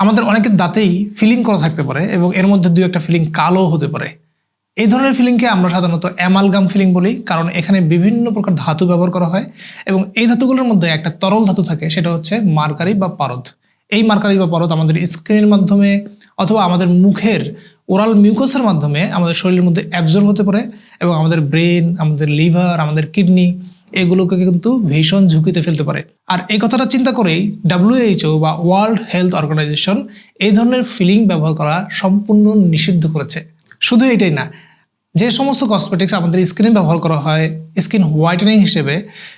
আমাদের অনেকের দাঁতেই ফিলিং করা থাকতে পারে এবং এর মধ্যে দুই একটা ফিলিং কালো হতে পারে। এই ধরনের ফিলিংকে আমরা সাধারণত অ্যামালগাম ফিলিং বলি, কারণ এখানে বিভিন্ন প্রকার ধাতু ব্যবহার করা হয় এবং এই ধাতুগুলোর মধ্যে একটা তরল ধাতু থাকে, সেটা হচ্ছে মার্কারি বা পারদ। এই মার্কারি বা পারদ আমাদের স্কিনের মাধ্যমে অথবা আমাদের মুখের ওরাল মিউকাসের মাধ্যমে আমাদের শরীরের মধ্যে অ্যাবজর্ব হতে পারে এবং আমাদের ব্রেন, আমাদের লিভার, আমাদের কিডনি এগুলোকে কিন্তু ভীষণ ঝুঁকিতে ফেলতে পারে। আর এই কথাটা চিন্তা করেই ডাব্লিউএইচও বা ওয়ার্ল্ড হেলথ অর্গানাইজেশন এই ধরনের ফিলিং ব্যবহার করা সম্পূর্ণ নিষিদ্ধ করেছে। শুধু এটাই না, যে সমস্ত কসমেটিক্স আমাদের স্কিনে ব্যবহার করা হয়, স্কিন হোয়াইটেনিং হিসেবে,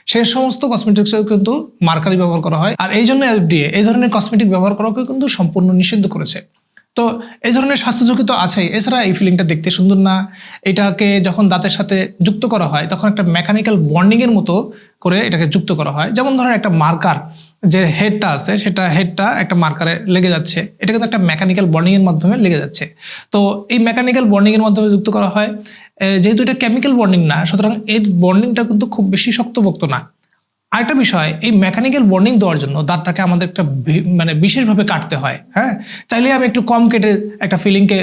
সে সমস্ত কসমেটিক্সেও কিন্তু মার্কারি ব্যবহার করা হয়। আর এই জন্য এফডিএ এই ধরনের কসমেটিক ব্যবহার করাকে কিন্তু সম্পূর্ণ নিষিদ্ধ করেছে। তো এই ধরনের স্বাস্থ্য ঝুঁকি তো আছেই। এছাড়া এই ফিলিংটা দেখতে সুন্দর না। এটাকে যখন দাঁতের সাথে যুক্ত করা হয়, তখন একটা মেকানিক্যাল বন্ডিংয়ের মতো করে এটাকে যুক্ত করা হয়। যেমন ধরেন একটা মার্কার যে হেডটা আছে, সেটা হেডটা একটা মার্কারে লেগে যাচ্ছে। এটা কিন্তু একটা মেকানিক্যাল বন্ডিংয়ের মাধ্যমে লেগে যাচ্ছে। তো এই মেকানিক্যাল বন্ডিংয়ের মাধ্যমে যুক্ত করা হয়। যেহেতু এটা কেমিক্যাল বন্ডিং না, সুতরাং এই বন্ডিংটা কিন্তু খুব বেশি শক্তপোক্ত না। আরেকটা বিষয়, এই মেকানিক্যাল বন্ডিং দেওয়ার জন্য দাঁতটাকে আমাদের একটা মানে বিশেষভাবে কাটতে হয় হ্যাঁ? চাইলে আমি একটু কম কেটে একটা ফিলিংকে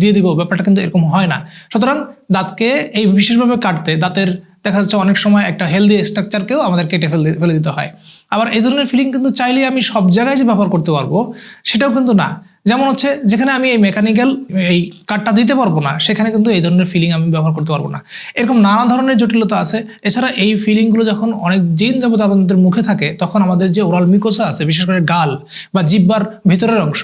দিয়ে দিব, ব্যাপারটা কিন্তু এরকম হয় না। সুতরাং দাঁতকে এই বিশেষভাবে কাটতে দাঁতের দেখা যাচ্ছে অনেক সময় একটা হেলদি স্ট্রাকচারকেও আমাদের কেটে ফেলে ফেলে দিতে হয়। আবার এই ধরনের ফিলিং কিন্তু চাইলে আমি সব জায়গায় যে ব্যবহার করতে পারব, সেটাও কিন্তু না। যেমন হচ্ছে যেখানে আমি এই মেকানিক্যাল এই কাটটা দিতে পারব না, সেখানে কিন্তু এই ধরনের ফিলিং আমি ব্যবহার করতে পারব না। এরকম নানা ধরনের জটিলতা আছে। এছাড়া এই ফিলিংগুলো যখন অনেক দিন যাবত মুখে থাকে, তখন আমাদের যে ওরাল মিকোসা আছে, বিশেষ করে গাল বা জিব্বার ভেতরের অংশ,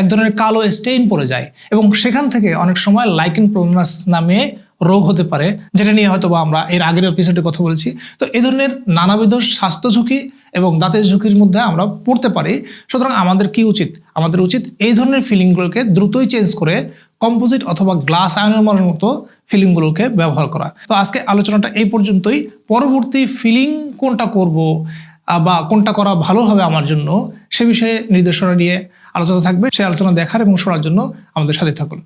এক ধরনের কালো স্টেইন পড়ে যায়। এবং সেখান থেকে অনেক সময় লাইকিন প্রোনাস নামে রোগ হতে পারে, যেটা নিয়ে হয়তো বা আমরা এর আগের এপিসোডে কথা বলেছি। তো এই ধরনের নানাবিধ স্বাস্থ্য ঝুঁকি এবং দাঁতের ঝুঁকির মধ্যে আমরা পড়তে পারি। সুতরাং আমাদের কি উচিত? আমাদের উচিত এই ধরনের ফিলিংগুলোকে দ্রুতই চেঞ্জ করে কম্পোজিট অথবা গ্লাস আয়নমানের মতো ফিলিংগুলোকে ব্যবহার করা। তো আজকে আলোচনাটা এই পর্যন্তই। পরবর্তী ফিলিং কোনটা করব বা কোনটা করা ভালো হবে আমার জন্য সে বিষয়ে নির্দেশনা নিয়ে আলোচনা থাকবে। সেই আলোচনা দেখার এবং শোনার জন্য আমাদের সাথে থাকুন।